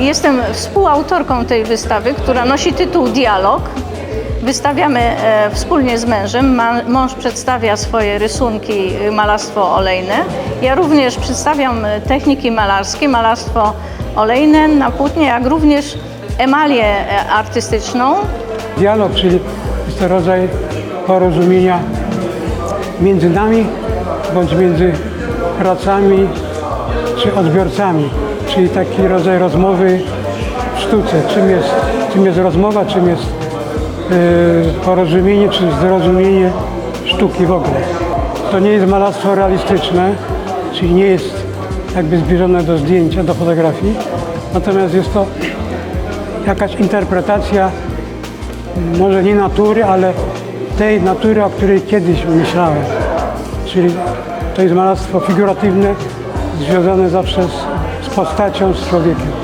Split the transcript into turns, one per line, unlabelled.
Jestem współautorką tej wystawy, która nosi tytuł Dialog. Wystawiamy e, wspólnie z mężem. Mąż przedstawia swoje rysunki, y, malarstwo olejne. Ja również przedstawiam e, techniki malarskie, malarstwo olejne na płótnie, jak również emalię e, artystyczną.
Dialog, czyli jest to rodzaj porozumienia między nami bądź między pracami czy odbiorcami, czyli taki rodzaj rozmowy w sztuce. Czym jest, czym jest rozmowa, czym jest yy, porozumienie czy zrozumienie sztuki w ogóle. To nie jest malarstwo realistyczne, czyli nie jest jakby zbliżone do zdjęcia, do fotografii, natomiast jest to jakaś interpretacja może nie natury, ale tej natury, o której kiedyś myślałem. Czyli to jest malarstwo figuratywne, związane zawsze z, postacią, z człowiekiem.